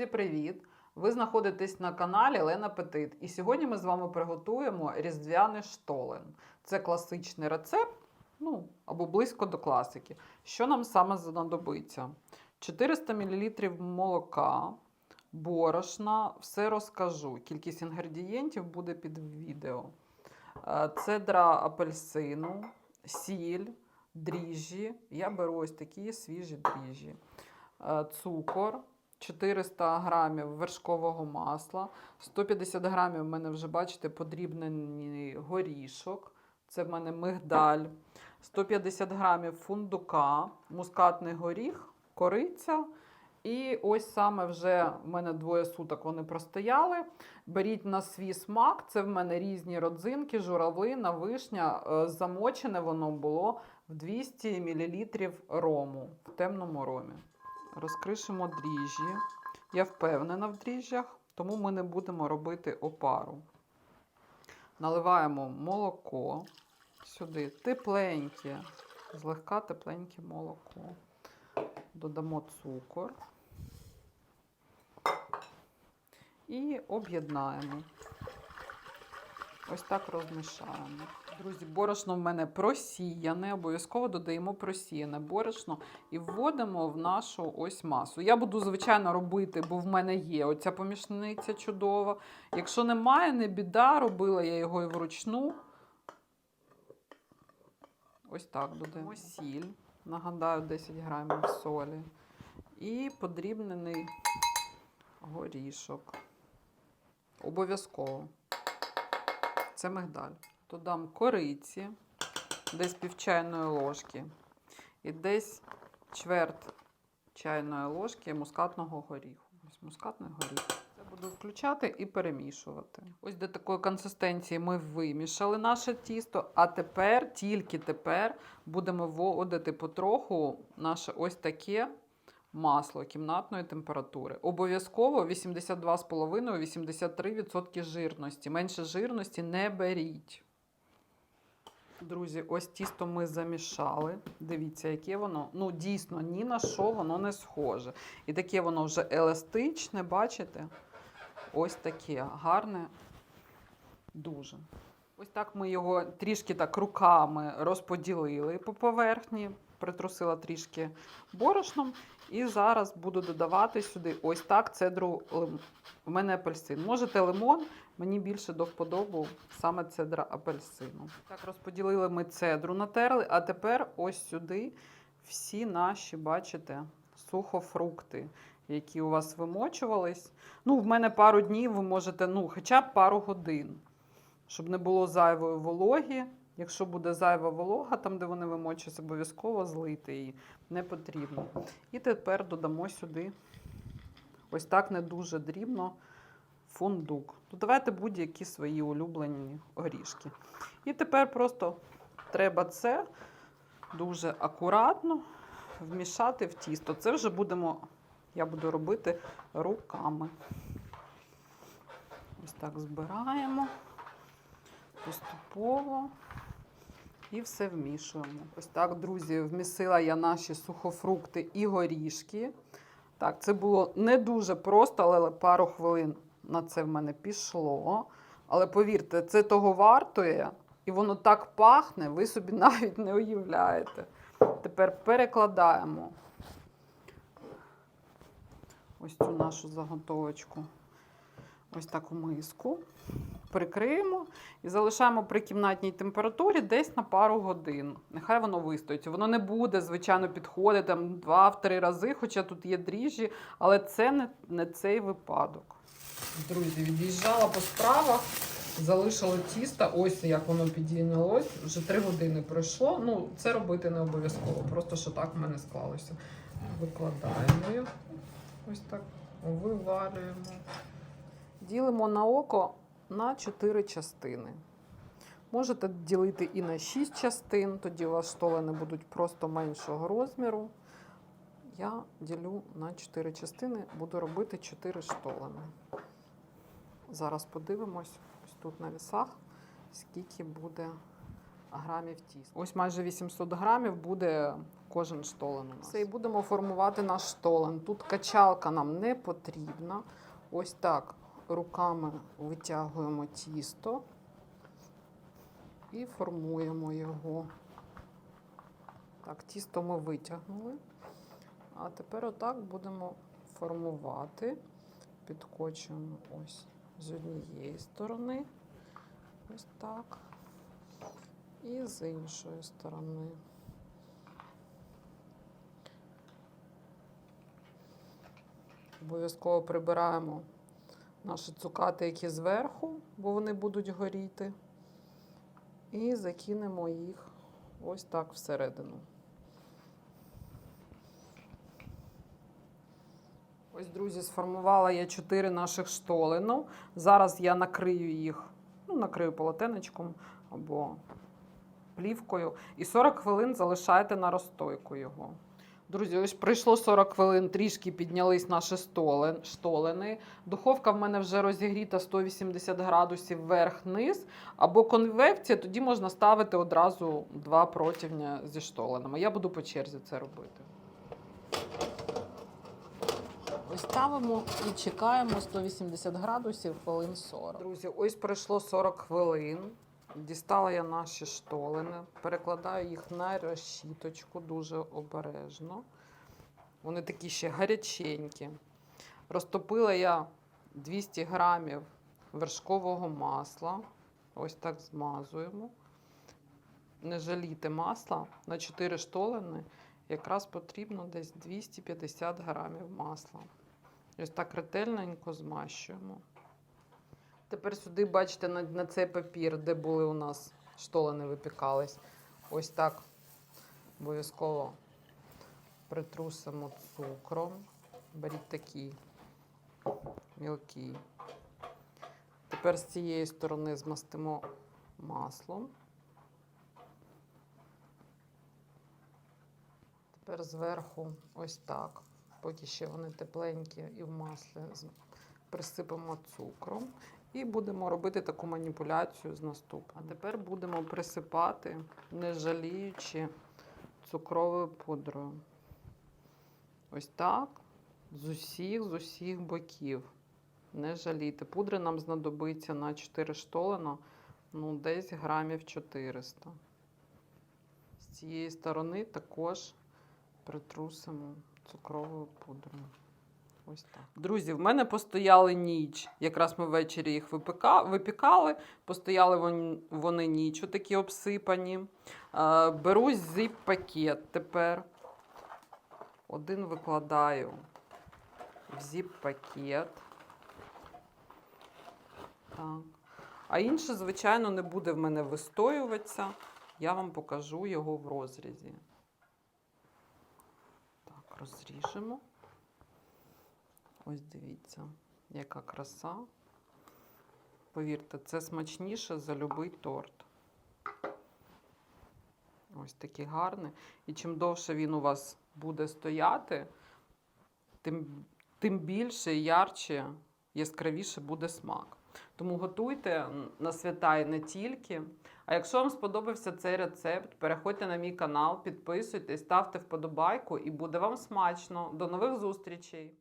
Друзі, привіт! Ви знаходитесь на каналі Лена Петит. І сьогодні ми з вами приготуємо різдвяний штолен. Це класичний рецепт, ну або близько до класики. Що нам саме знадобиться? 400 мл молока, борошна, все розкажу. Кількість інгредієнтів буде під відео. Е, Цедра апельсину, сіль, дріжджі. Я беру ось такі свіжі дріжджі. Е, Цукор, 400 грамів вершкового масла, 150 грамів в мене вже, бачите, подрібнений горішок. Це в мене мигдаль, 150 грамів фундука, мускатний горіх, кориця. І ось саме вже в мене двоє суток вони простояли. Беріть на свій смак. Це в мене різні родзинки, журавлина, вишня. Е, Замочене воно було в 200 мл рому в темному ромі. Розкришимо дріжджі. Я впевнена в дріжджах, тому ми не будемо робити опару. Наливаємо молоко сюди, тепленьке, злегка тепленьке молоко. Додамо цукор і об'єднаємо. Ось так розмішаємо. Друзі, борошно в мене просіяне, обов'язково додаємо просіяне борошно і вводимо в нашу ось масу. Я буду, звичайно, робити, бо в мене є оця помічниця чудова. Якщо немає, не біда, робила я його і вручну. Ось так додаємо сіль. Нагадаю, 10 грамів солі. І подрібнений горішок. Обов'язково. Це мигдаль. Додам кориці, десь пів чайної ложки. І десь чверть чайної ложки мускатного горіху. Ось мускатний горіх. Це буду включати і перемішувати. Ось до такої консистенції ми вимішали наше тісто, а тепер, тільки тепер, будемо вводити потроху наше ось таке масло кімнатної температури. Обов'язково 82,5-83% жирності. Менше жирності не беріть. Друзі, ось тісто ми замішали. Дивіться, яке воно. Ну, дійсно, ні на що воно не схоже. І таке воно вже еластичне, бачите? Ось таке гарне, дуже. Ось так ми його трішки так руками розподілили по поверхні, притрусила трішки борошном. І зараз буду додавати сюди ось так цедру. лим- У мене апельсин. Можете лимон, мені більше до вподобу саме цедра апельсину. Так, розподілили ми цедру, натерли, а тепер ось сюди всі наші, бачите, сухофрукти, які у вас вимочувались. Ну, в мене пару днів ви можете, ну, хоча б пару годин, щоб не було зайвої вологі. Якщо буде зайва волога, там, де вони вимочуються, обов'язково злити її. Не потрібно. І тепер додамо сюди ось так не дуже дрібно фундук. Додавайте будь-які свої улюблені горішки. І тепер просто треба це дуже акуратно вмішати в тісто. Це вже будемо, я буду робити руками. Ось так збираємо поступово. І все вмішуємо. Ось так, друзі, вмісила я наші сухофрукти і горішки. Так, це було не дуже просто, але пару хвилин на це в мене пішло. Але повірте, це того вартує, і воно так пахне, ви собі навіть не уявляєте. Тепер перекладаємо ось цю нашу заготовочку. Ось так у миску. Прикриємо і залишаємо при кімнатній температурі десь на пару годин. Нехай воно вистоїть. Воно не буде, звичайно, підходити там два-три рази, хоча тут є дріжджі, але це не, не цей випадок. Друзі, від'їжджала по справах, залишила тісто. Ось як воно підійнялось. Вже три години пройшло. Ну, це робити не обов'язково, просто що так в мене склалося. Викладаємо його. Ось так вивалюємо. Ділимо на око на 4 частини. Можете ділити і на 6 частин, тоді у вас штолени будуть просто меншого розміру. Я ділю на 4 частини, буду робити 4 штолени. Зараз подивимось ось тут на вісах, скільки буде грамів тіста. Ось майже 800 грамів буде кожен штолен у нас. Все, і будемо формувати наш штолен. Тут качалка нам не потрібна. Ось так руками витягуємо тісто і формуємо його. Так, тісто ми витягнули. А тепер отак будемо формувати. Підкочуємо ось з однієї сторони. Ось так. І з іншої сторони. Обов'язково прибираємо наші цукати, які зверху, бо вони будуть горіти. І закинемо їх ось так всередину. Ось, друзі, сформувала я чотири наших штолину. Зараз я накрию їх, ну, накрию полотенечком або плівкою. І 40 хвилин залишайте на розстойку його. Друзі, ось пройшло 40 хвилин, трішки піднялись наші столен, штолени. Духовка в мене вже розігріта 180 градусів вверх-низ. Або конвекція, тоді можна ставити одразу два противня зі штоленами. Я буду по черзі це робити. Ось ставимо і чекаємо 180 градусів хвилин 40. Друзі, ось пройшло 40 хвилин. Дістала я наші штолени, перекладаю їх на решіточку дуже обережно. Вони такі ще гаряченькі. Розтопила я 200 грамів вершкового масла. Ось так змазуємо. Не жалійте масла на 4 штолени. Якраз потрібно десь 250 грамів масла. Ось так ретельненько змащуємо. Тепер сюди, бачите, на, на цей папір, де були у нас штолени випікались. Ось так обов'язково притрусимо цукром. Беріть такий мілкий. Тепер з цієї сторони змастимо маслом. Тепер зверху ось так. Поки ще вони тепленькі і в маслі присипемо цукром. І будемо робити таку маніпуляцію з наступним. А тепер будемо присипати, не жаліючи цукровою пудрою. Ось так. З усіх, з усіх боків. Не жалійте. Пудри нам знадобиться на 4 штолена, ну, десь грамів 400. З цієї сторони також притрусимо цукровою пудрою. Ось так. Друзі, в мене постояли ніч. Якраз ми ввечері їх випікали. Постояли вони, ніч, такі обсипані. Е, беру зіп-пакет тепер. Один викладаю в зіп-пакет. Так. А інше, звичайно, не буде в мене вистоюватися. Я вам покажу його в розрізі. Так, розріжемо. Ось дивіться, яка краса. Повірте, це смачніше за будь-який торт. Ось такий гарний. І чим довше він у вас буде стояти, тим, тим більше, ярче, яскравіше буде смак. Тому готуйте на свята і не тільки. А якщо вам сподобався цей рецепт, переходьте на мій канал, підписуйтесь, ставте вподобайку і буде вам смачно. До нових зустрічей!